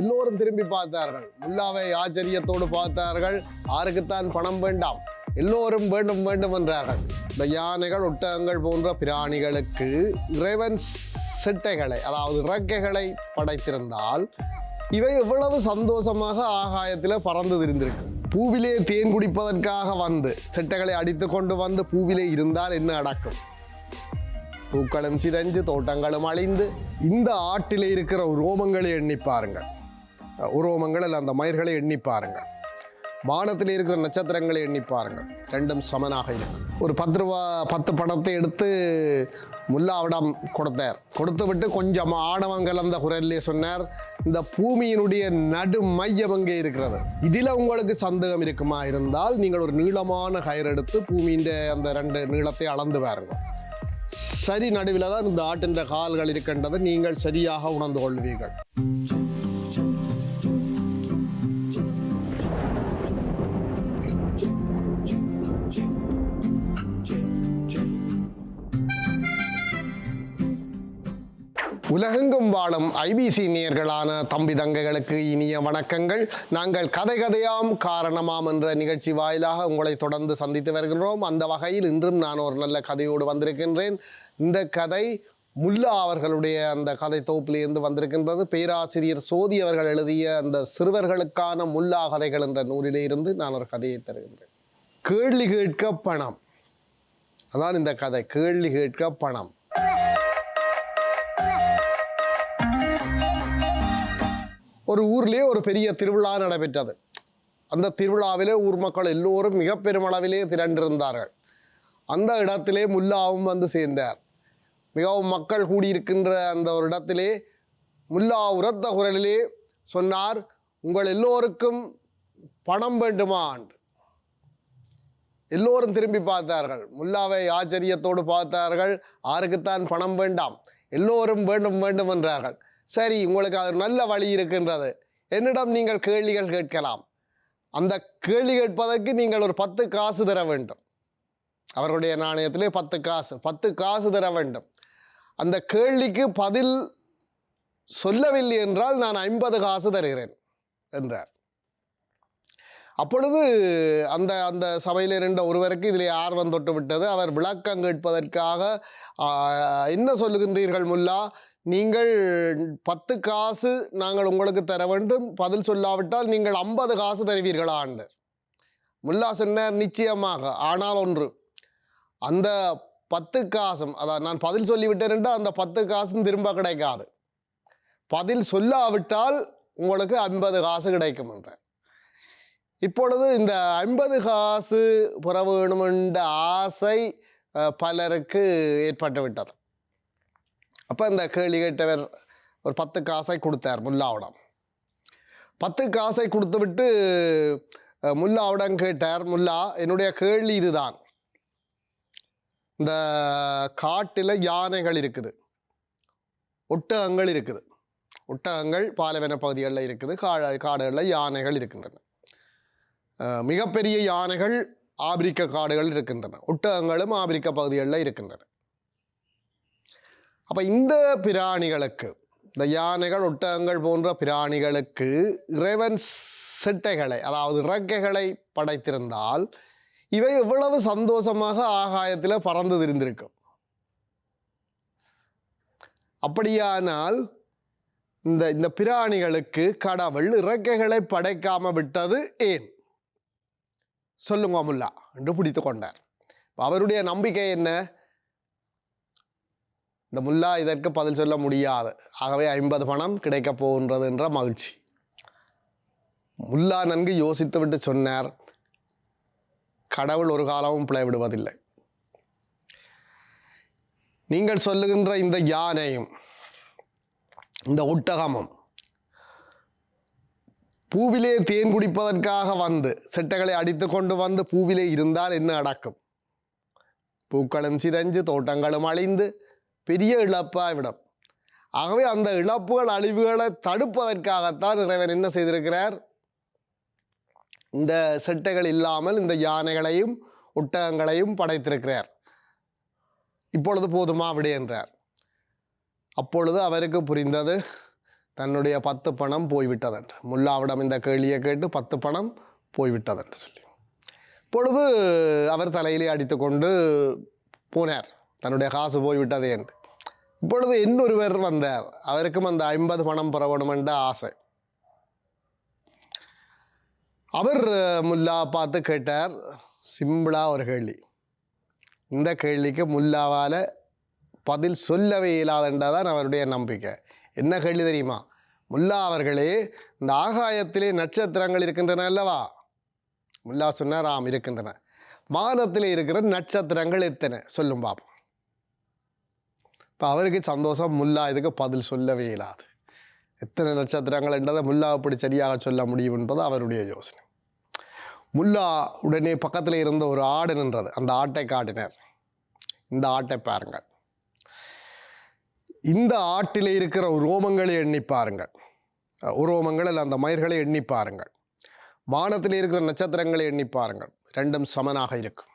எல்லோரும் திரும்பி பார்த்தார்கள். முல்லாவை ஆச்சரியத்தோடு பார்த்தார்கள். யாருக்குத்தான் பணம் வேண்டாம்? எல்லோரும் வேண்டும் வேண்டும் என்றார்கள். இந்த யானைகள் ஒட்டகங்கள் போன்ற பிராணிகளுக்கு இறைவன் சிட்டைகளை அதாவது இறக்கைகளை படைத்திருந்தால் இவை எவ்வளவு சந்தோஷமாக ஆகாயத்தில் பறந்து திரிந்திருக்கும். பூவிலே தேன் குடிப்பதற்காக வந்து சிட்டைகளை அடித்து கொண்டு வந்து பூவிலே இருந்தால் என்ன நடக்கும்? பூக்களும் சிதைஞ்சு தோட்டங்களும் அழிந்து இந்த ஆட்டிலே இருக்கிற ரோமங்களை எண்ணி பாருங்கள். உருவமங்கள் அல்ல அந்த மயிர்களை எண்ணி பாருங்கள் வானத்தில் இருக்கிற நட்சத்திரங்களை எண்ணி பாருங்கள் ரெண்டும் சமனாக இருக்கும். ஒரு பத்து ரூபா பத்து பணத்தை எடுத்து முல்லாவிடம் கொடுத்தார். கொடுத்து விட்டு கொஞ்சம் ஆணவம் கலந்த குரல்லே சொன்னார் இந்த பூமியினுடைய நடு மையம் எங்கே இருக்கிறது? இதில் உங்களுக்கு சந்தேகம் இருக்குமா? இருந்தால் நீங்கள் ஒரு நீளமான கயிறு எடுத்து பூமியின் அந்த ரெண்டு நீளத்தை அளந்து பாருங்கள் சரி நடுவில் தான் இந்த ஆட்டின்ற கால்கள் இருக்கின்றதை நீங்கள் சரியாக உணர்ந்து கொள்வீர்கள். உலகெங்கும் வாழும் ஐபிசி நேயர்களான தம்பி தங்கைகளுக்கு இனிய வணக்கங்கள். நாங்கள் கதை கதையாம் காரணமாம் என்ற நிகழ்ச்சி வாயிலாக உங்களை தொடர்ந்து சந்தித்து வருகின்றோம். அந்த வகையில் இன்றும் நான் ஒரு நல்ல கதையோடு வந்திருக்கின்றேன். இந்த கதை முல்லா அவர்களுடைய அந்த கதை தொகுப்பிலிருந்து வந்திருக்கின்றது. பேராசிரியர் சோதி அவர்கள் எழுதிய அந்த சிறுவர்களுக்கான முல்லா கதைகள் என்ற நூலிலே இருந்து நான் ஒரு கதையை தருகின்றேன். கேள்வி கேட்க பணம். அதான் இந்த கதை. கேள்வி கேட்க பணம். ஒரு ஊர்லேயே ஒரு பெரிய திருவிழா நடைபெற்றது. அந்த திருவிழாவிலே ஊர் மக்கள் எல்லோரும் மிக பெருமளவிலே திரண்டிருந்தார்கள். அந்த இடத்திலே முல்லாவும் வந்து சேர்ந்தார். மிகவும் மக்கள் கூடியிருக்கின்ற அந்த ஒரு இடத்திலே முல்லா உரத்த குரலிலே சொன்னார் உங்கள் எல்லோருக்கும் பணம் வேண்டுமா? எல்லோரும் திரும்பி பார்த்தார்கள். முல்லாவை ஆச்சரியத்தோடு பார்த்தார்கள். யாருக்குத்தான் பணம் வேண்டாம்? எல்லோரும் வேண்டும் வேண்டும் என்றார்கள். சரி உங்களுக்கு அது நல்ல வழி இருக்கின்றது. என்னிடம் நீங்கள் கேள்விகள் கேட்கலாம். அந்த கேள்வி கேட்பதற்கு நீங்கள் ஒரு பத்து காசு தர வேண்டும். அவருடைய நாணயத்திலே பத்து காசு பத்து காசு தர வேண்டும். அந்த கேள்விக்கு பதில் சொல்லவில்லை என்றால் நான் ஐம்பது காசு தருகிறேன் என்றார். அப்பொழுது அந்த அந்த சபையில் இருந்த ஒருவருக்கு இதில் ஆர்வம் தொட்டு விட்டது அவர் விளக்கம் கேட்பதற்காக என்ன சொல்லுகின்றீர்கள் முல்லா? நீங்கள் பத்து காசு நாங்கள் உங்களுக்கு தர வேண்டும். பதில் சொல்லாவிட்டால் நீங்கள் ஐம்பது காசு தருவீர்களா? என்று முல்லா சொன்னார் நிச்சயமாக. ஆனால் ஒன்று அந்த பத்து காசும் அதான் நான் பதில் சொல்லிவிட்டேன் என்றால் அந்த பத்து காசும் திரும்ப கிடைக்காது. பதில் சொல்லாவிட்டால் உங்களுக்கு ஐம்பது காசு கிடைக்கும் என்றேன் இப்பொழுது இந்த ஐம்பது காசு பெற வேணுமென்ற ஆசை பலருக்கு ஏற்பட்டு விட்டது. அப்போ இந்த கேள்வி கேட்டவர் ஒரு பத்து காசை கொடுத்தார் முல்லாவிடம். பத்து காசை கொடுத்து விட்டு முல்லாவிடம் கேட்டார் முல்லா என்னுடைய கேள்வி இதுதான். இந்த காட்டில் யானைகள் இருக்குது. ஒட்டகங்கள் இருக்குது. ஒட்டகங்கள் பாலைவன பகுதிகளில் இருக்குது. கா காடுகளில் யானைகள் இருக்கின்றன. மிகப்பெரிய யானைகள் ஆப்பிரிக்க காடுகள் இருக்கின்றன. ஒட்டகங்களும் ஆப்பிரிக்க பகுதிகளில் இருக்கின்றன. அப்போ இந்த பிராணிகளுக்கு இந்த யானைகள் ஒட்டகங்கள் போன்ற பிராணிகளுக்கு இறைவன் சிட்டைகளை அதாவது இறக்கைகளை படைத்திருந்தால் இவை எவ்வளவு சந்தோஷமாக ஆகாயத்தில் பறந்து திரிந்திருக்கும். அப்படியானால் இந்த இந்த பிராணிகளுக்கு கடவுள் இறக்கைகளை படைக்காம விட்டது ஏன்? சொல்லுங்க முல்லா என்று பிடித்து கொண்டார் அவருடைய நம்பிக்கை என்ன? இந்த முல்லா இதற்கு பதில் சொல்ல முடியாது. ஆகவே ஐம்பது பணம் கிடைக்கப் போகின்றது என்ற மகிழ்ச்சி. முல்லா நன்கு யோசித்துவிட்டு சொன்னார் கடவுள் ஒரு காலமும் பிழைவிடுவதில்லை நீங்கள் சொல்லுகின்ற இந்த யானையும் இந்த ஒட்டகமும் பூவிலே தேன் குடிப்பதற்காக வந்து சிட்டைகளை அடித்து கொண்டு வந்து பூவிலே இருந்தால் என்ன நடக்கும்? பூக்களும் சிதைஞ்சு தோட்டங்களும் அழிந்து பெரிய இழப்பாகிவிடும் ஆகவே அந்த இழப்புகள் அழிவுகளை தடுப்பதற்காகத்தான் இறைவன் என்ன செய்திருக்கிறார்? இந்த செட்டைகள் இல்லாமல் இந்த யானைகளையும் ஒட்டகங்களையும் படைத்திருக்கிறார். இப்பொழுது போதுமா விடு என்றார். அப்பொழுது அவருக்கு புரிந்தது தன்னுடைய பத்து பணம் போய்விட்டதென்று. முல்லாவிடம் இந்த கேள்வியை கேட்டு பத்து பணம் போய்விட்டதென்று சொல்லி. பொழுது அவர் தலையிலே அடித்துக்கொண்டு போனார். தன்னுடைய காசு போய்விட்டதே என்று. இப்பொழுது இன்னொருவர் வந்தார். அவருக்கும் அந்த ஐம்பது பணம் பெற என்ற ஆசை. அவர் முல்லா பார்த்து கேட்டார் சிம்பிளாக ஒரு கேள்வி. இந்த கேள்விக்கு முல்லாவால் பதில் சொல்லவே இல்லாதன்றதான் அவருடைய நம்பிக்கை. என்ன கேள்வி தெரியுமா? முல்லா அவர்களே இந்த ஆகாயத்திலே நட்சத்திரங்கள் இருக்கின்றன அல்லவா? முல்லா சொன்னார் ஆம் இருக்கின்றன. வானத்திலே இருக்கிற நட்சத்திரங்கள் எத்தனை? சொல்லும் பாப்போம். இப்போ அவருக்கு சந்தோஷம் முல்லா இதுக்கு பதில் சொல்லவே இல்லாது. எத்தனை நட்சத்திரங்கள் என்றதை முல்லா அப்படி சரியாக சொல்ல முடியும் என்பது அவருடைய யோசனை. முல்லா உடனே பக்கத்தில் இருந்த ஒரு ஆடு நின்றது. அந்த ஆட்டை காட்டினார். இந்த ஆட்டை பாருங்கள். இந்த ஆட்டில் இருக்கிற உரோமங்களை எண்ணி பாருங்கள். உரோமங்கள் அல்ல அந்த மயிர்களை எண்ணி பாருங்கள். வானத்தில் இருக்கிற நட்சத்திரங்களை எண்ணி பாருங்கள். ரெண்டும் சமனாக இருக்கும்.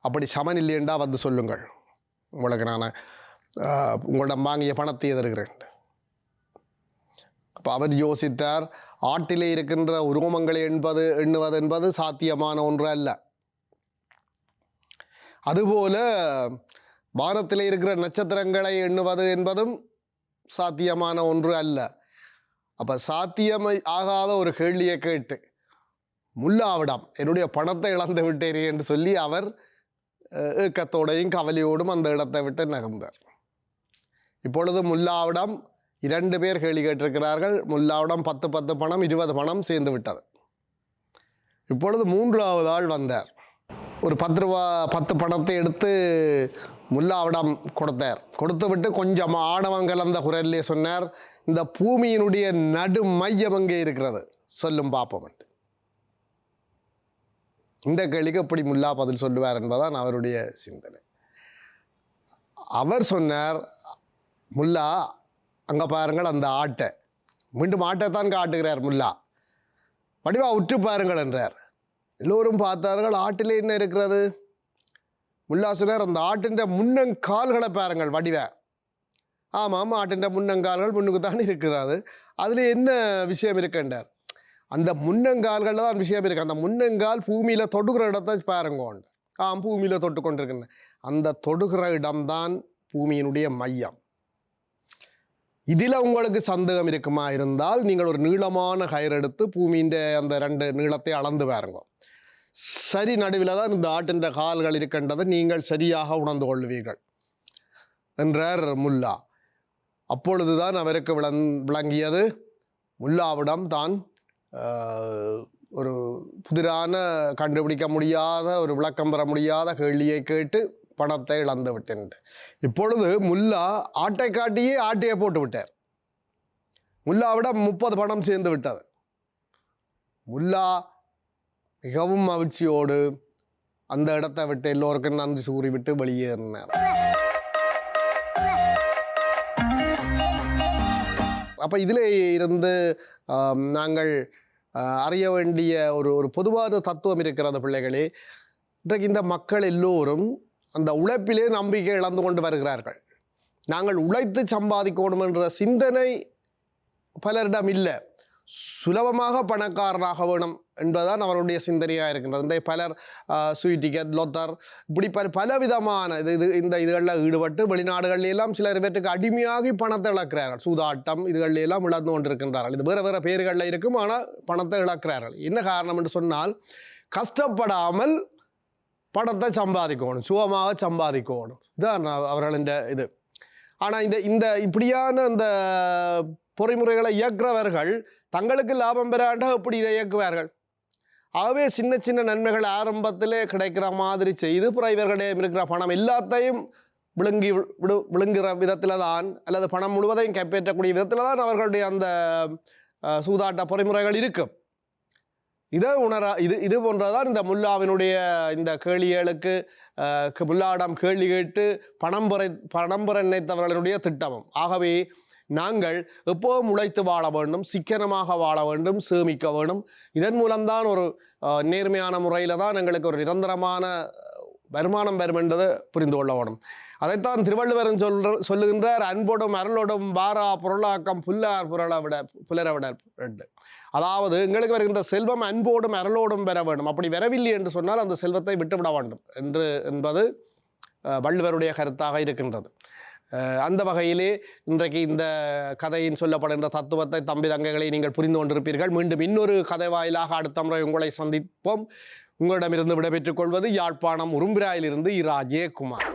அப்படி சமன் இல்லையென்றா வந்து சொல்லுங்கள். உங்களுக்கு நான் அஹ், உங்களிடம் வாங்கிய பணத்தை எதிர்கிறேன் அப்போ அவர் யோசித்தார் ஆட்டிலே இருக்கின்ற உரோமங்களை என்பது எண்ணுவது என்பது சாத்தியமான ஒன்று அல்ல. அதுபோல வானத்தில் இருக்கிற நட்சத்திரங்களை எண்ணுவது என்பதும் சாத்தியமான ஒன்று அல்ல. அப்போ சாத்தியம் ஆகாத ஒரு கேள்வியை கேட்டு முல்லாவிடம் என்னுடைய பணத்தை இழந்து விட்டேனே என்று சொல்லி அவர் ஏக்கத்தோடையும் கவலையோடும் அந்த இடத்தை விட்டு நகர்ந்தார். இப்பொழுது முல்லாவிடம் இரண்டு பேர் கேள்வி கேட்டிருக்கிறார்கள். முல்லாவிடம் பத்து பத்து பணம் இருபது பணம் சேர்ந்து விட்டது. இப்பொழுது மூன்றாவது ஆள் வந்தார். ஒரு பத்து ரூபா பத்து பணத்தை எடுத்து முல்லாவிடம் கொடுத்தார். கொடுத்து விட்டு கொஞ்சம் ஆணவம் கலந்த குரலிலே சொன்னார் இந்த பூமியினுடைய நடு மையம் எங்கே இருக்கிறது? சொல்லும் பார்ப்போம் இந்த கேள்விக்கு எப்படி முல்லா பதில் சொல்லுவார் என்பதான் அவருடைய சிந்தனை. அவர் சொன்னார் முல்லா அங்கே பாருங்கள் அந்த ஆட்டை. மீண்டும் ஆட்டைத்தான் காட்டுகிறார் முல்லா. வடிவா உற்று பாருங்கள் என்றார். எல்லோரும் பார்த்தார்கள் ஆட்டிலே என்ன இருக்கிறது? முல்லா அந்த ஆட்டின்ற முன்னங்கால்களை பாருங்கள் வடிவ. ஆமாம் ஆட்டின்ற முன்னங்கால்கள் முன்னுக்கு தான் இருக்கிறது அதில் என்ன விஷயம் இருக்கின்றார்? அந்த முன்னங்கால்களில் தான் விஷயம் இருக்கு. அந்த முன்னங்கால் பூமியில் தொடுகிற இடத்தை பாருங்க. ஆம் பூமியில் தொட்டு கொண்டிருக்கின்றன அந்த தொடுகிற இடம்தான் பூமியினுடைய மையம். இதில் உங்களுக்கு சந்தேகம் இருக்குமா? இருந்தால் நீங்கள் ஒரு நீளமான கயிறு எடுத்து பூமியின் அந்த ரெண்டு நீளத்தை அளந்து பாருங்க. சரி நடுவில் தான் இந்த ஆட்டின்ற கால்கள் இருக்கின்றதை நீங்கள் சரியாக உணர்ந்து கொள்வீர்கள் என்றார் முல்லா. அப்பொழுதுதான் அவருக்கு விளங் விளங்கியது. முல்லாவிடம் தான் ஒரு புதிரான கண்டுபிடிக்க முடியாத ஒரு விளக்கம் பெற முடியாத கேள்வியை கேட்டு பணத்தை இழந்து விட்டேன். இப்பொழுது முல்லா ஆட்டை காட்டியே ஆட்டையை போட்டு விட்டார். முல்லாவிடம் முப்பது பணம் சேர்ந்து விட்டது. முல்லா மிகவும் மகிழ்ச்சியோடு அந்த இடத்தை விட்டு எல்லோருக்கும் நன்றி கூறிவிட்டு வெளியேறினார். அப்போ இதில் இருந்து நாங்கள் அறிய வேண்டிய ஒரு ஒரு பொதுவான தத்துவம் இருக்கிறது பிள்ளைகளே. இன்றைக்கு இந்த மக்கள் எல்லோரும் அந்த உழைப்பிலே நம்பிக்கை இழந்து கொண்டு வருகிறார்கள். நாங்கள் உழைத்து சம்பாதிக்கணும் என்ற சிந்தனை பலரிடம் இல்லை. சுலபமாக பணக்காரராக வேணும் என்பதுதான் அவருடைய சிந்தனையாக இருக்கின்றது. இன்றைய பலர் ஸ்வீட் டிக்கெட் லொத்தர் இப்படி பல பலவிதமான இது இது இந்த இதுகளில் ஈடுபட்டு வெளிநாடுகளில் எல்லாம் சிலர் பேருக்கு அடிமையாகி பணத்தை இழக்கிறார்கள். சூதாட்டம் இதுகளிலெல்லாம் இழந்து கொண்டிருக்கின்றார்கள். இது வேறு வேறு பேர்களில் இருக்கும் ஆனால் பணத்தை இழக்கிறார்கள். என்ன காரணம் என்று சொன்னால் கஷ்டப்படாமல் பணத்தை சம்பாதிக்கணும் சுகமாக சம்பாதிக்கணும். இதுதான் அவர்களின் இது. ஆனால் இந்த இந்த இப்படியான அந்த பொறிமுறைகளை இயக்குறவர்கள் தங்களுக்கு லாபம் பெறாண்டா இப்படி இதை இயக்குவார்கள்? ஆகவே சின்ன சின்ன நன்மைகள் ஆரம்பத்திலே கிடைக்கிற மாதிரி செய்து பிறகு இவர்களிடம் இருக்கிற பணம் எல்லாத்தையும் விழுங்கி வி- விடு விழுங்குகிற விதத்தில் தான் அல்லது பணம் முழுவதையும் கைப்பற்றக்கூடிய விதத்தில் தான் அவர்களுடைய அந்த சூதாட்ட பொறிமுறைகள் இருக்கும் இதை உணர இது இது போன்றதான் இந்த முல்லாவினுடைய இந்த கேளிகளுக்கு அஹ், கேள்வி கேட்டு பணம் பெற பணம் பெற நினைத்தவர்களுடைய திட்டமும். ஆகவே நாங்கள் எப்போதும் உழைத்து வாழ வேண்டும் சிக்கனமாக வாழ வேண்டும் சேமிக்க வேண்டும். இதன் மூலம்தான் ஒரு நேர்மையான முறையில் தான் எங்களுக்கு ஒரு நிரந்தரமான வருமானம் வரும் என்பதை புரிந்து கொள்ள வேணும் அதைத்தான் திருவள்ளுவரன் சொல்ற சொல்லுகின்றார் அன்போடும் அருளோடும் வாரா பொருளாக்கம் புல்லார் புரள விட புலர விட ரெண்டு அதாவது எங்களுக்கு வருகின்ற செல்வம் அன்போடும் அருளோடும் பெற வேண்டும். அப்படி வரவில்லை என்று சொன்னால் அந்த செல்வத்தை விட்டுவிட வேண்டும் என்று என்பது வள்ளுவருடைய கருத்தாக இருக்கின்றது. அந்த வகையிலே இன்றைக்கு இந்த கதையின் சொல்லப்படுகின்ற தத்துவத்தை தம்பி தங்கைகளை நீங்கள் புரிந்து கொண்டிருப்பீர்கள். மீண்டும் இன்னொரு கதை வாயிலாக அடுத்த முறை உங்களை சந்திப்போம். உங்களிடமிருந்து விடைபெற்றுக் கொள்வது யாழ்ப்பாணம் உரும்பிராயிலிருந்து இராஜேகுமார்